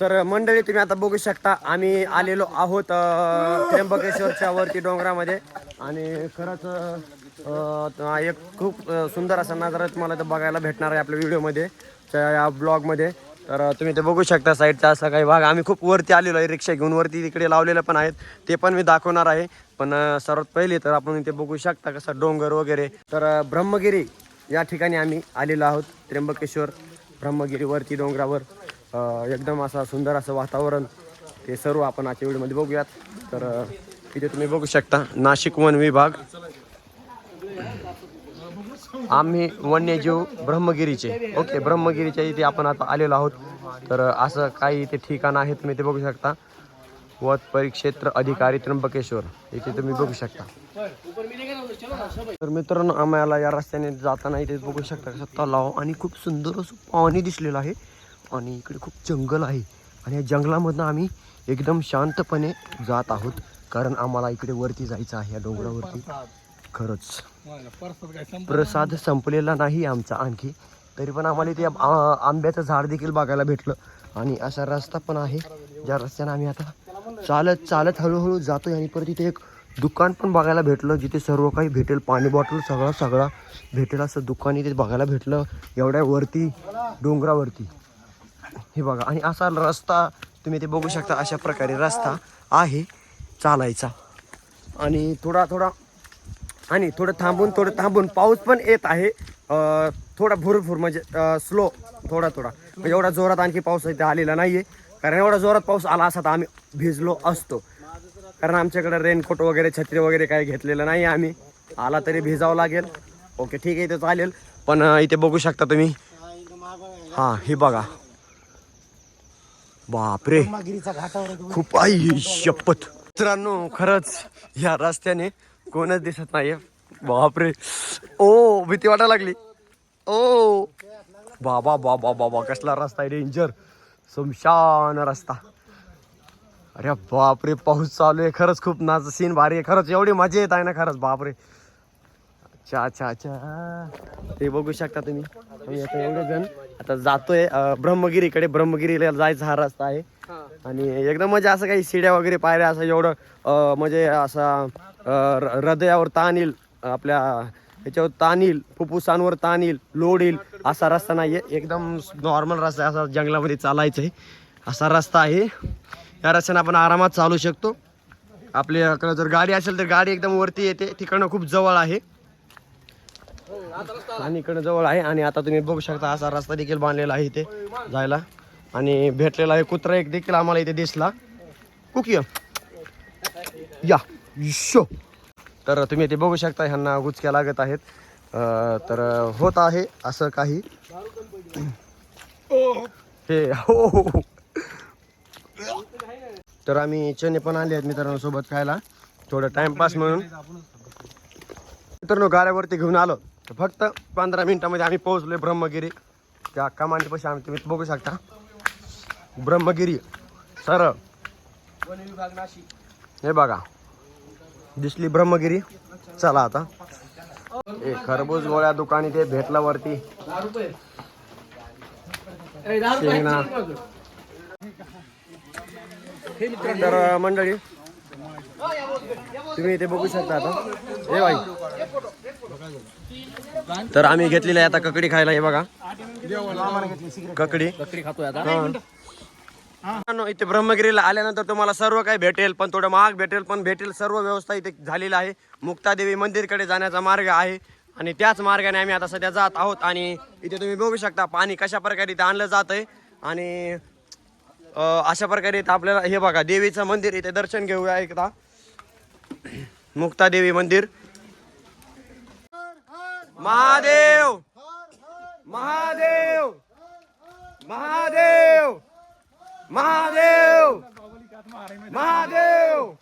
तर मंडळी तुम्ही आता बघू शकता आम्ही आलेलो आहोत अ, त्र्यंबकेश्वरच्या वरती डोंगरामध्ये. आणि खरंच अ, एक खूप अ, सुंदर असा नजारा तुम्हाला इथं बघायला भेटणार आहे आपल्या व्हिडिओमध्ये त्या या ब्लॉगमध्ये. तर अ, तुम्ही ते बघू शकता साईडचा असा काही भाग. आम्ही खूप वरती आलेलो आहे रिक्षा घेऊन. वरती तिकडे लावलेलं पण आहेत. ते पण मी दाखवणार आहे. पण अ, सर्वात पहिले तर आपण इथे बघू शकता कसं डोंगर वगैरे. तर अ, ब्रह्मगिरी या ठिकाणी आम्ही आलेलो आहोत त्र्यंबकेश्वर ब्रह्मगिरीवरती डोंगरावर. एकदम असं सुंदर असं वातावरण ते सर्व आपण आजच्या व्हिडिओमध्ये बघूयात. तर इथे तुम्ही बघू शकता नाशिक वन विभाग. आम्ही वन्यजीव ब्रह्मगिरीचे. ओके ब्रह्मगिरीच्या इथे आपण आता आलेलो आहोत. तर असं काही इथे ठिकाण आहे तुम्ही ते बघू शकता. वत परिक्षेत्र अधिकारी त्र्यंबकेश्वर. इथे तुम्ही बघू शकता. तर मित्रांनो आम्हाला या रस्त्याने जाताना इथे बघू शकता तलाव आणि खूप सुंदर असं पाणी दिसलेलं आहे. आणि इकडे खूप जंगल आहे. आणि या जंगलामधनं आम्ही एकदम शांतपणे जात आहोत. कारण आम्हाला इकडे वरती जायचं आहे या डोंगरावरती. खरंच. प्रसाद संपलेला नाही आमचा आणखी. तरी पण आम्हाला इथे आंब्याचं झाड देखील बघायला भेटलं. आणि असा रस्ता पण आहे. ज्या रस्त्याने आम्ही आता चालत चालत हळूहळू जातो आणि परत इथे एक दुकान पण बघायला भेटलं. जिथे सर्व काही भेटेल. पाणी बॉटल सगळा सगळा भेटेल असं दुकान इथे बघायला भेटलं. एवढ्या वरती डोंगरावरती. हे बघा आणि असा रस्ता तुम्ही ते बघू शकता अशा प्रकारे रस्ता आहे चालायचा. आणि थोडा थोडा आणि थोडं थांबून थोडं थांबून पाऊस पण येत आहे. थोडा भुरभुर म्हणजे स्लो थोडा थोडा. म्हणजे एवढा जोरात आणखी पाऊस इथे आलेला नाही आहे कारण एवढा जोरात पाऊस आला असा तर आम्ही भिजलो असतो. कारण आमच्याकडे रेनकोट वगैरे छत्री वगैरे काही घेतलेलं नाही आम्ही. आला तरी भिजावं लागेल. ओके ठीक आहे इथे चालेल. पण इथे बघू शकता तुम्ही. हां हे बघा. बापरे. खूप आई शपथ. मित्रांनो खरंच या रस्त्याने कोणच दिसत नाहीये. बापरे. ओ भीती वाटायला लागली. ओ. बाबा बाबा बाबा कसला रस्ता आहे डेंजर सुमशान रस्ता. अरे बापरे पाऊस चालू आहे. खरंच खूप नाच सीन भारी आहे. खरंच एवढी मजा येत आहे ना खरंच. बापरे. अच्छा अच्छा अच्छा ते बघू शकता तुम्ही. एवढे जण आता जातोय ब्रह्मगिरीकडे. ब्रह्मगिरीला जायचा हा रस्ता आहे. आणि एकदम म्हणजे असं काही शिड्या वगैरे पायऱ्या असं एवढं म्हणजे असा हृदयावर ताण येईल आपल्या ह्याच्यावर ताण येईल फुफ्फुसांवर ताण येईल लोड येईल असा रस्ता नाहीये. एकदम नॉर्मल रस्ता आहे. असा जंगलामध्ये चालायचं आहे असा रस्ता आहे. या रस्त्याने आपण आरामात चालू शकतो. आपल्याकडे जर गाडी असेल तर गाडी एकदम वरती येते. तिकडनं खूप जवळ आहे. आणि इकडे जवळ आहे आणि आता तुम्ही बघू शकता असा रस्ता देखील बांधलेला आहे इथे जायला. आणि भेटलेला आहे कुत्रा एक देखील आम्हाला इथे दिसला. कुकी या. शो. तर तुम्ही इथे बघू शकता ह्यांना गुचक्या लागत आहेत. तर होत आहे असं काही. हे हो हो, हो. तर आम्ही चणे पण आले आहेत मित्रांसोबत खायला. थोडं टाइमपास म्हणून. मित्रांनो गाड्यावरती घेऊन आलो. फक्त पंधरा मिनिटामध्ये आम्ही पोहोचलोय ब्रह्मगिरी. त्या कमांडीपाशी आम्ही तुम्ही बघू शकता. ब्रह्मगिरी. सरळ. हे बघा. दिसली ब्रह्मगिरी. चला आता. ए खरबूज गोळ्या दुकान इथे भेटला वरती तर मंडळी तुम्ही इथे बघू शकता आता. हे भाई तर आम्ही घेतलेली आहे आता ककडी खायला हे बघा. ककडी. खातोय आता इथे ब्रह्मगिरीला आल्यानंतर तुम्हाला सर्व काही भेटेल पण थोडं महाग भेटेल पण भेटेल सर्व व्यवस्था इथे झालेली आहे. मुक्तादेवी मंदिरकडे जाण्याचा मार्ग आहे. आणि त्याच मार्गाने आम्ही आता सध्या जात आहोत आणि इथे तुम्ही बघू शकता पाणी कशा प्रकारे इथे आणलं जात आहे आणि अशा प्रकारे इथं आपल्याला हे बघा देवीचं मंदिर इथे दर्शन घेऊया एकदा. मुक्तादेवी मंदिर. महादेव! महादेव! महादेव! महादेव! महादेव!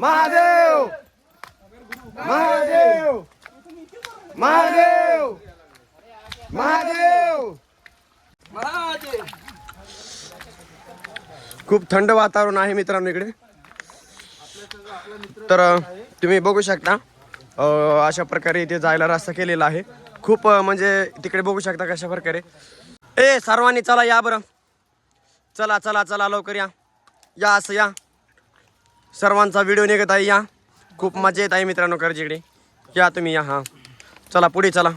महादेव! महादेव! महादेव! महादेव! खूप थंड वातावरण आहे मित्रांनो इकडे. तर तुम्ही बघू शकता अशा प्रकारे इथे जायला रस्ता केलेला आहे. खूप म्हणजे तिकडे बघू शकता कशा प्रकारे. ए सर्वांनी चला या बरं. चला चला चला लवकर या. या असं या. सर्वांचा व्हिडिओ निघत आहे या. खूप मजा येत आहे मित्रांनो कर्जीकडे या तुम्ही या हा. चला पुढे चला.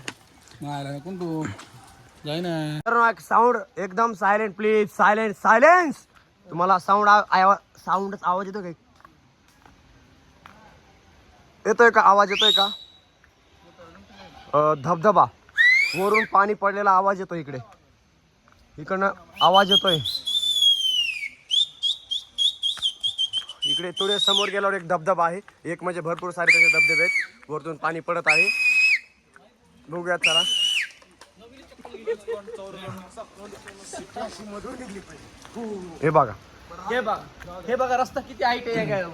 साऊंड एकदम सायलेंट प्लीज सायलेंट सायलेन्स तुम्हाला साऊंड साऊंडच आवाज येतो काय येतोय का? आवाज येतोय का? अं, धबधबा. वरून पाणी पडलेला आवाज येतो इकडे. इकडनं आवाज येतोय. इकडे थोडे समोर गेल्यावर एक धबधबा आहे. एक म्हणजे भरपूर सारे त्याचे धबधबे आहेत. वरतून पाणी पडत आहे. बघूयात चला हे बघा. हे बघा. हे बघा रस्ता किती हाईट आहे या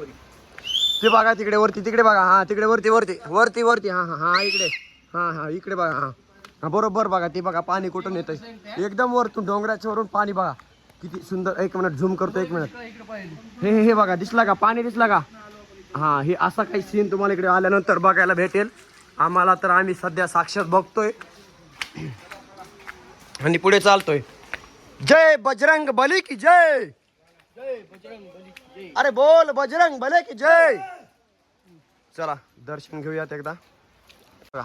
ते बघा तिकडे वरती तिकडे बघा. हा तिकडे वरती वरती. वरती वरती. हा हा हा इकडे. हा हा इकडे बघा. हा. हा बरोबर बघा ते बघा पाणी कुठून येत एकदम वरतून डोंगराच्या वरून पाणी बघा. किती सुंदर एक मिनिट झूम करतो एक मिनिट. हे हे- बघा दिसला का? पाणी दिसला का? हा हे असा काही सीन तुम्हाला इकडे आल्यानंतर बघायला भेटेल. आम्हाला तर आम्ही सध्या साक्षात बघतोय. आणि पुढे चालतोय. जय बजरंग बली की जय! अरे बोल बजरंग भले की जय. चला दर्शन घेऊयात एकदा. बघा.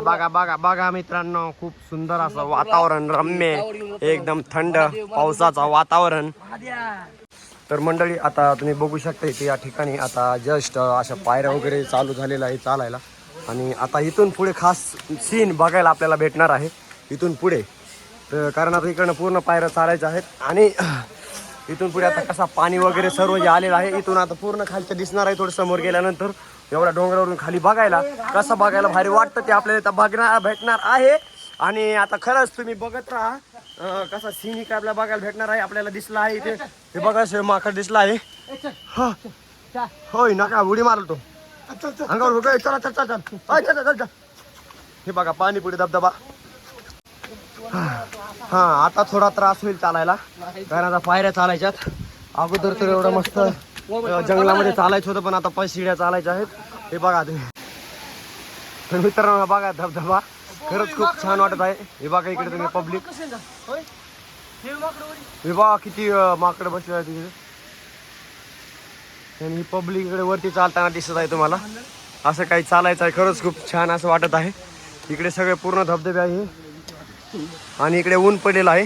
बघा बघा बघा मित्रांनो खूप सुंदर असं वातावरण रम्य एकदम थंड पावसाचं वातावरण. तर मंडळी आता तुम्ही बघू शकता इथे या ठिकाणी आता जस्ट अशा पायऱ्या वगैरे चालू झालेल्या आहे चालायला. आणि आता इथून पुढे खास सीन बघायला आपल्याला भेटणार आहे. इथून पुढे तर कारण आता इकडनं पूर्ण पायऱ्या चालायच्या आहेत. आणि इथून पुढे आता कसा पाणी वगैरे सर्व जे आलेलं आहे. इथून आता पूर्ण खालचं दिसणार आहे थोडं समोर गेल्यानंतर. एवढ्या डोंगरावरून खाली बघायला कसं बघायला भारी वाटतं ते आपल्याला इथं बघणार भेटणार आहे. आणि आता खरंच तुम्ही बघत राहा कसा सीन इकडे आपल्याला बघायला भेटणार आहे. आपल्याला दिसला आहे इथे. हे बघा माकड दिसला आहे. होय नका उडी मारल तो. अंगावर चला चल चल चल. चल, चल, हे बघा पाणीपुडी धबधबा. हा आता थोडा त्रास होईल चालायला. कारण आता पायऱ्या चालायच्यात. अगोदर तर एवढं मस्त जंगलामध्ये चालायचं होतं पण आता पाय शिड्या चालायच्या आहेत. हे बघा तुम्ही. तर मित्रांनो बघा धबधबा. खरंच खूप छान वाटत आहे. हे बघा इकडे तुम्ही पब्लिक. हे बघा किती माकड माकडं बसले आहे तिकडे आणि ही पब्लिक इकडे वरती चालताना दिसत आहे तुम्हाला. असं काही चालायचं आहे. खरंच खूप छान असं वाटत आहे. इकडे सगळे पूर्ण धबधबे आहे. आणि इकडे ऊन पडलेलं आहे.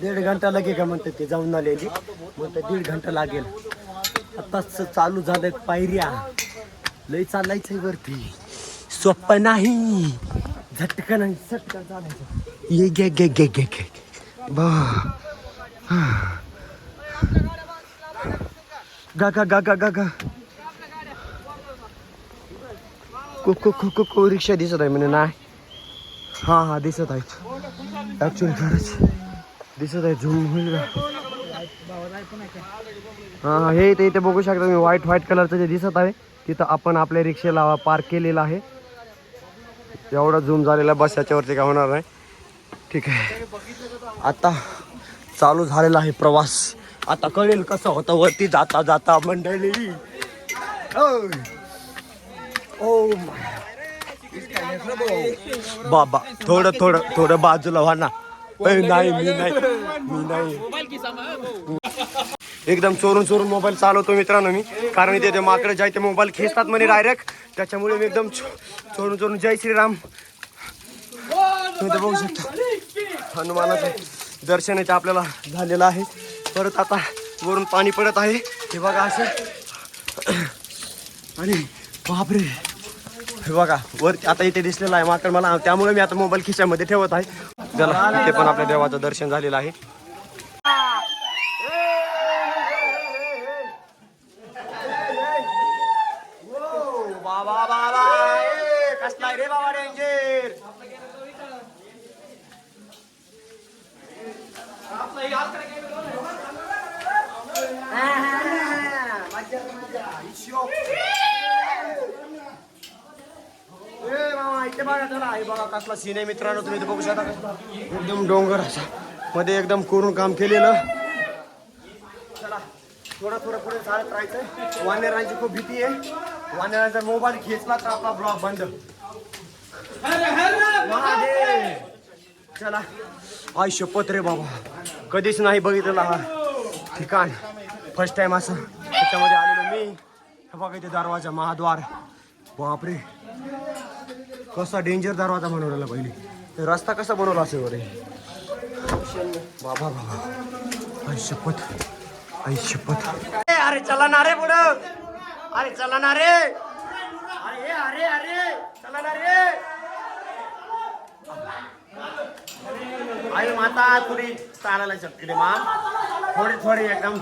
दीड घंटा लागेल का म्हणते ते जाऊन आलेली. म्हणते दीड घंटा लागेल. आताच चालू झालंय पायऱ्या. लय चालायचंय वरती. सोपं नाही. झटकन आणि सटकन चालायचं. ये गे गे गे गे गे बा. गा गा गा गा गा गा. को को को को को रिक्षा दिसत आहे म्हणे नाही. हा हा दिसत आहेत. ऍक्च्युली खरंच दिसत आहे झूम होईल का? हा हे इथे इथे बघू शकता तुम्ही व्हाईट व्हाईट कलरचं जे दिसत आहे तिथं आपण आपल्या रिक्षेला पार्क केलेलं आहे. एवढा झूम झालेला बस याच्यावरती काय होणार नाही. ठीक आहे. आता चालू झालेला आहे प्रवास. आता कळेल कसं होतं वरती जाता जाता मंडळी. ओ oh बाबा थोडं थोडं थोडं बाजूला व्हा ना. नाही मी नाही मी नाही. एकदम चोरून चोरून मोबाईल चालवतो मित्रांनो मी. कारण इथे ते माकडे जाय ते मोबाईल खेचतात म्हणे डायरेक्ट त्याच्यामुळे मी एकदम चोरून चोरून. जय श्रीराम. तुम्ही ते बघू शकता. हनुमानाचं दर्शन इथे आपल्याला झालेलं आहे. परत आता वरून पाणी पडत आहे. हे बघा असं. आणि बापरे. हे बघा वर आता इथे दिसलेलं आहे मात्र मला. त्यामुळे मी आता मोबाईल खिशामध्ये ठेवत आहे. चला इथे पण आपल्या देवाचं दर्शन झालेलं आहे बाबा बाबा कसला रे बाबा डेंजर ए मामा, इथे बघा चला. हे बघा कसला सीन आहे मित्रांनो तुम्ही बघू शकता. एकदम डोंगर असा. मध्ये एकदम करून काम केलेलं. चला थोडं थोडं पुढे चालत राहायचं. वानेरांची खूप भीती आहे. वानेरांचा मोबाईल घेतला तर आपला ब्लॉग बंद. चला. आय शपथ रे बाबा. कधीच नाही बघितलेला हा ठिकाण. फर्स्ट टाइम असं. त्याच्यामध्ये आलेलो मी. हे बघा इथे दरवाजा महाद्वार. बापरे. कसा डेंजर दरवाजा बनवलेला पहिले. ते रस्ता कसा बनवला असेल रे बाबा बाबा. आई शपथ. आई शपथ. अरे चला ना रे पुढं. अरे चला ना रे. अरे अरे अरे. चला ना रे. आई माता थोडी चालायला शकते रे मा? थोडी थोडी एकदम.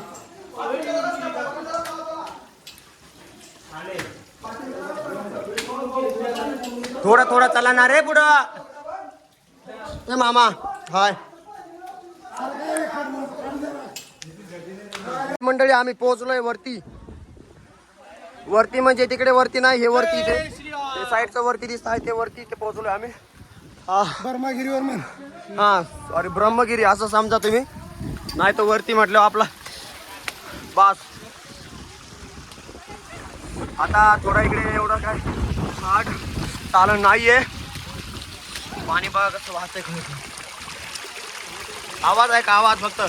थोडं थोडं चला ना रे पुढं. ए मामा हाय. मंडळी आम्ही पोहोचलोय वरती. वरती म्हणजे तिकडे वरती नाही हे वरती ते ते साईडचं वरती दिसत आहे ते वरती ते पोहोचलोय आम्ही. हा. ब्रह्मगिरीवर म्हण. हा सॉरी ब्रह्मगिरी असं समजा तुम्ही. नाही तर वरती म्हटलं आपला. बास. आता थोडा इकडे एवढं काय. हार्ड चालन नाहीये. पाणी बघा कसं वाहतंय खरं आवाज आहे का आवाज फक्त.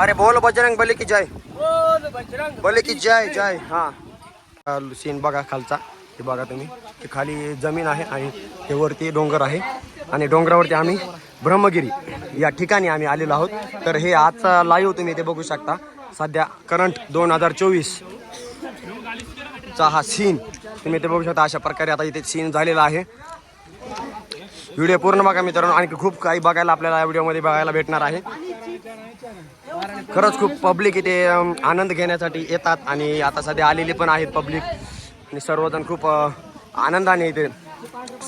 अरे बोल बजरंग बली की जय. बोल बजरंग बोले की जय जय. हा. सीन बघा खालचा. हे बघा तुम्ही. ते खाली जमीन आहे आणि हे वरती डोंगर आहे. आणि डोंगरावरती आम्ही ब्रह्मगिरी या ठिकाणी आम्ही आलेलो आहोत. तर हे आजचा लाईव्ह तुम्ही ते बघू शकता. सध्या करंट दोन हजार चोवीस चा हा सीन तुम्ही ते बघू शकता अशा प्रकारे आता इथे सीन झालेला आहे. व्हिडिओ पूर्ण बघा मित्रांनो. आणखी खूप काही बघायला आपल्याला व्हिडिओमध्ये बघायला भेटणार आहे. खरंच खूप पब्लिक इथे आनंद घेण्यासाठी येतात आणि आता सध्या आलेली पण आहेत पब्लिक आणि सर्वजण खूप आनंदाने इथे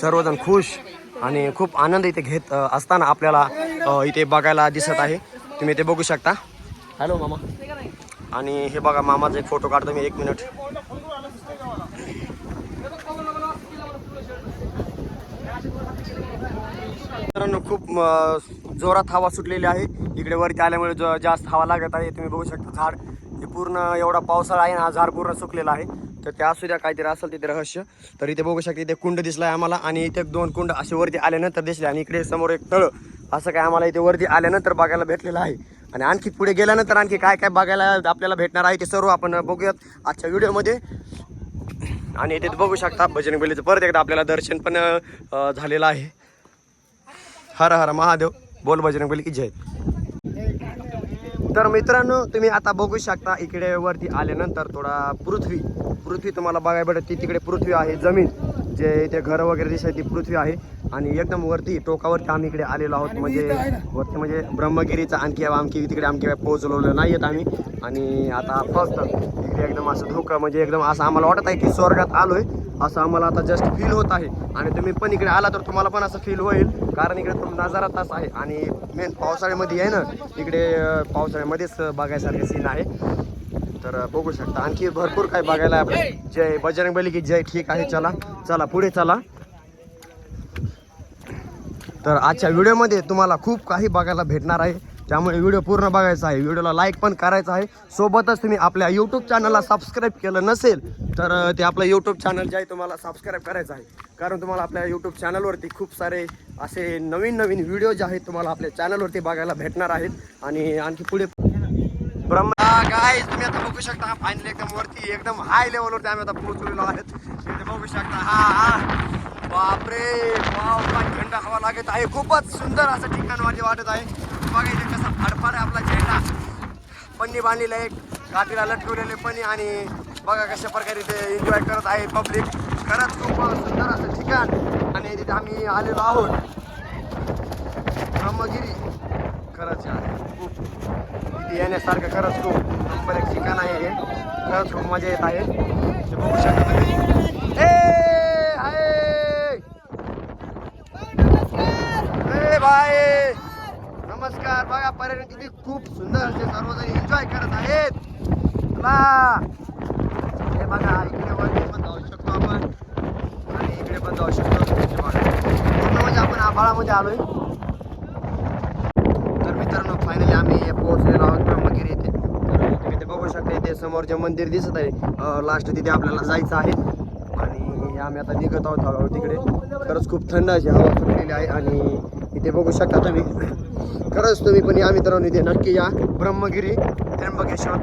सर्वजण खुश आणि खूप आनंद इथे घेत असताना आपल्याला इथे बघायला दिसत आहे. तुम्ही ते बघू शकता. हॅलो मामा. आणि हे बघा मामाचा एक फोटो काढतो मी एक मिनिट. मित्रांनो खूप जोरात हवा सुटलेली आहे. इकडे वरती आल्यामुळे जो जास्त हवा लागत आहे. तुम्ही बघू शकता झाड. हे पूर्ण एवढा पावसाळा आहे ना झाड पूर्ण सुकलेला आहे. तर त्या असू द्या काहीतरी असेल तिथे रहस्य. तर इथे बघू शकता इथे कुंड दिसला आहे आम्हाला. आणि इथे दोन कुंड असे वरती आल्यानंतर दिसले. आणि इकडे समोर एक तळ. असं काय आम्हाला इथे वरती आल्यानंतर बघायला भेटलेलं आहे. आणि आणखी पुढे गेल्यानंतर आणखी काय काय बघायला आपल्याला भेटणार आहे ते सर्व आपण बघूयात आजच्या व्हिडिओमध्ये. आणि इथे बघू शकता बजरंगबलीचं परत एकदा आपल्याला दर्शन पण झालेलं आहे. हर हर महादेव. बोल बजरंगबली की जय. तर मित्रांनो तुम्ही आता बघू शकता इकडे वरती आल्यानंतर थोडा पृथ्वी. पृथ्वी तुम्हाला बघायला भेटत ती तिकडे पृथ्वी आहे जमीन. जे इथे घर वगैरे दिसत ती पृथ्वी आहे. आणि एकदम वरती टोकावरती आम्ही इकडे आलेलो आहोत. म्हणजे वरती म्हणजे ब्रह्मगिरीचा आणखी आणखी तिकडे आणखी पोहोचलेलो नाही आहेत आम्ही. आणि आता फक्त इकडे एकदम असं धोका म्हणजे एकदम असं आम्हाला वाटत आहे की स्वर्गात आलोय. असं आम्हाला आता जस्ट फील होत आहे. आणि तुम्ही पण इकडे आला तर तुम्हाला पण असं फील होईल. कारण इकडे तो नजारा तास आहे. आणि मेन पावसाळ्यामध्ये आहे ना इकडे पावसाळ्यामध्येच बघायसारखे सीन आहे. तर बघू शकता. आणखी भरपूर काय बघायला आहे आपले. जय बजरंग बली की जय ठीक आहे. चला चला पुढे चला. तर आजच्या व्हिडिओमध्ये तुम्हाला खूप काही बघायला भेटणार आहे. त्यामुळे व्हिडिओ पूर्ण बघायचा आहे. व्हिडिओला लाईक पण करायचा आहे. सोबतच तुम्ही आपल्या यूट्यूब चॅनलला सबस्क्राईब केलं नसेल तर ते आपलं यूट्यूब चॅनल जे आहे तुम्हाला सबस्क्राईब करायचं आहे. कारण तुम्हाला आपल्या यूट्यूब चॅनलवरती खूप सारे असे नवीन नवीन व्हिडिओ जे आहेत तुम्हाला आपल्या चॅनलवरती बघायला भेटणार आहेत. आणि आणखी पुढे ब्रह्म काय तुम्ही आता बघू शकता फायनल एकदम वरती एकदम हाय लेवलवरती आम्ही आता पोहोचलेलो आहेत. बघू शकता हा हा. बापरे वाव काय थंड हवा लागत आहे. खूपच सुंदर असं ठिकाण माझे वाटत आहे. बघा इथे कसा फडफड आहे आपला झेंडा पन्नी बांधलेला आहे काठीला लटकवलेले पन्नी आणि बघा कशा प्रकारे ते एन्जॉय करत आहे पब्लिक खरंच खूप सुंदर असं ठिकाण. आणि तिथे आम्ही आलेलो आहोत. ब्रह्मगिरी. खरंच यार खूप. येण्यासारखं खरंच खूप. नंबर एक ठिकाण आहे हे. खरंच खूप मजा येत आहे ते बघू शकता तुम्ही ए हाय ए भाई नमस्कार बघा पर्यटन किती खूप सुंदर असे सर्वजण एन्जॉय करत आहेत. हे बघा इकडे वरती पण जाऊ शकतो आपण. आणि इकडे पण जाऊ शकतो म्हणजे आपण आभाळामध्ये आलोय. तर मित्रांनो फायनली आम्ही पोहोचलेलो आहोत ब्रह्मगिरी येथे. तर तुम्ही ते बघू शकता इथे समोर जे मंदिर दिसत आहे लास्ट तिथे आपल्याला जायचं आहे. आणि आम्ही आता निघत आहोत हळूहळू तिकडे. खरंच खूप थंड अशी हवा सुटलेली आहे. आणि इथे बघू शकता तुम्ही खरंच तुम्ही पण या मित्रांनो इथे नक्की या. ब्रह्मगिरी त्र्यंबकेश्वर.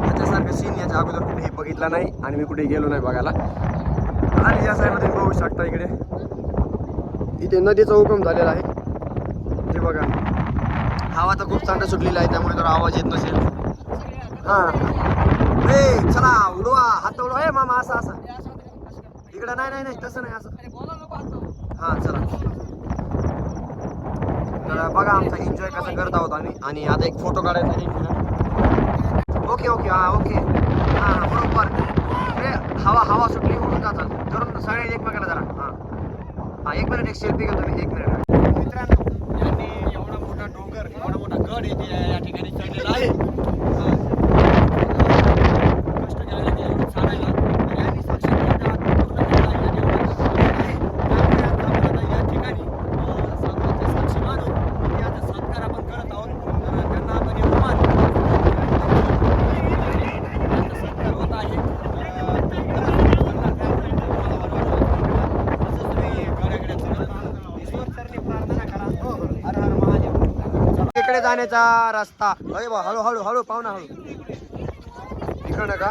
त्याच्यासारखं सीन याच्या अगोदर कुठेही बघितला नाही आणि मी कुठेही गेलो नाही बघायला. आणि या साईडला तुम्ही बघू शकता इकडे. इथे नदीचा उगम झालेला आहे. ते बघा. हवा तर खूप चांगलं सुटलेला आहे त्यामुळे तर आवाज येत नसेल. हा. ए चला उडवा. हात उडवा. ए मामा असं असं. इकडं नाही नाही नाही तसं नाही असं. हा चला. तर बघा आमचा एन्जॉय कसं करत आहोत आम्ही. आणि आता एक फोटो काढायचा ओके ओके हा ओके हा बरोबर. हवा हवा सुटली उडून जातात धरून सगळे एकमेकाला जरा हा. हा एक मिनिट एक सेल्फी घेतो मी एक मिनिट मित्रांनो यांनी एवढा मोठा डोंगर एवढा मोठा गड येते या- या ठिकाणी चढलेला आहे हा. कष्ट घ्यावे लागले एवढं चालायला. आणि यांनी साक्षात एवढा पूर्ण केला आहे आणि एवढा कष्ट केला आहे. त्यामुळे आता आपण आता या ठिकाणी अं, साधूचे साक्षी मानून हे आता सत्कार आपण करत आहोत तर त्यांना आपण हे रुमाल आता सत्कार होत आहे अं, तर असंच तुम्ही गड्यागड्या चढत राहा. ईश्वरचरणी प्रार्थना करा हर हर महादेव इकडे जाण्याचा रस्ता. अरे बा हळू हळू हळू पाहुणा हळू. इकडं का